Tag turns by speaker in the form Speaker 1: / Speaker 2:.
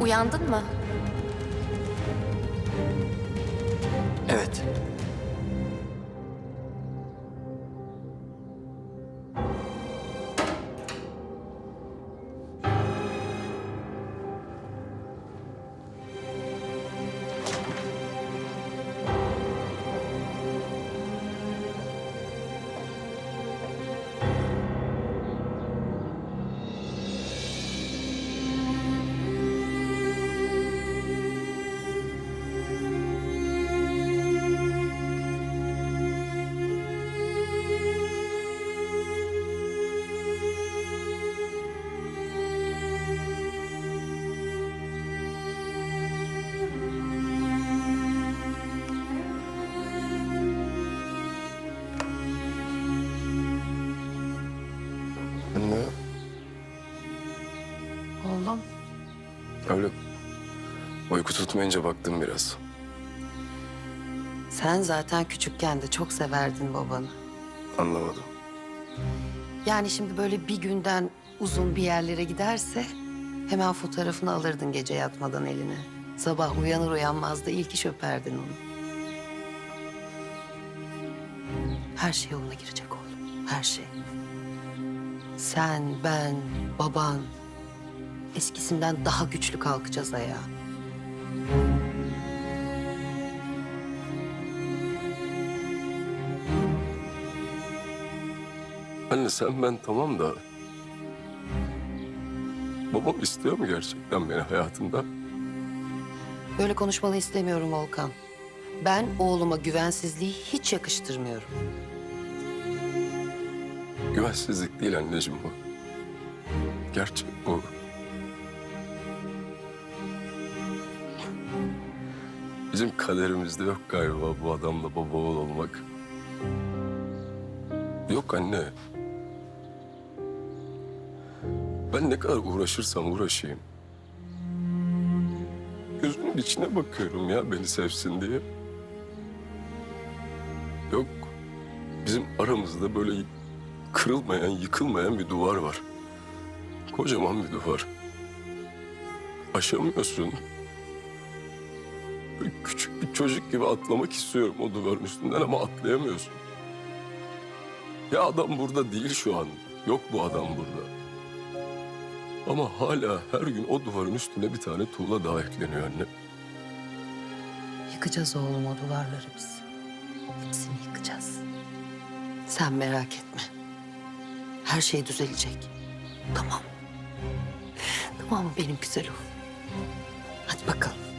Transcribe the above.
Speaker 1: Uyandın mı?
Speaker 2: Evet.
Speaker 1: Oğlum.
Speaker 3: Öyle uyku tutmayınca baktım biraz.
Speaker 4: Sen zaten küçükken de çok severdin babanı.
Speaker 3: Anlamadım.
Speaker 4: Yani şimdi böyle bir günden uzun bir yerlere giderse hemen fotoğrafını alırdın gece yatmadan eline. Sabah uyanır uyanmaz da ilk iş öperdin onu. Her şey yoluna girecek oğlum. Her şey. Sen, ben, baban eskisinden daha güçlü kalkacağız ayağa.
Speaker 3: Anne sen ben tamam da... Babam istiyor mu gerçekten beni hayatında?
Speaker 4: Böyle konuşmanı istemiyorum Volkan. Ben oğluma güvensizliği hiç yakıştırmıyorum.
Speaker 3: Güvensizlik değil anneciğim bu. Gerçek bu. Bizim kaderimizde yok galiba bu adamla baba oğul olmak. Yok anne. Ben ne kadar uğraşırsam uğraşayım. Gözünün içine bakıyorum ya beni sevsin diye. Yok. Bizim aramızda böyle kırılmayan, yıkılmayan bir duvar var. Kocaman bir duvar. Aşamıyorsun. Küçük bir çocuk gibi atlamak istiyorum o duvarın üstünden ama atlayamıyorsun. Ya adam burada değil şu an. Yok bu adam burada. Ama hala her gün o duvarın üstüne bir tane tuğla daha ekleniyor anne.
Speaker 4: Yıkacağız oğlum o duvarları biz. Hepsini yıkacağız. Sen merak etme. Her şey düzelecek. Tamam. Tamam benim güzel oğlum. Hadi bakalım.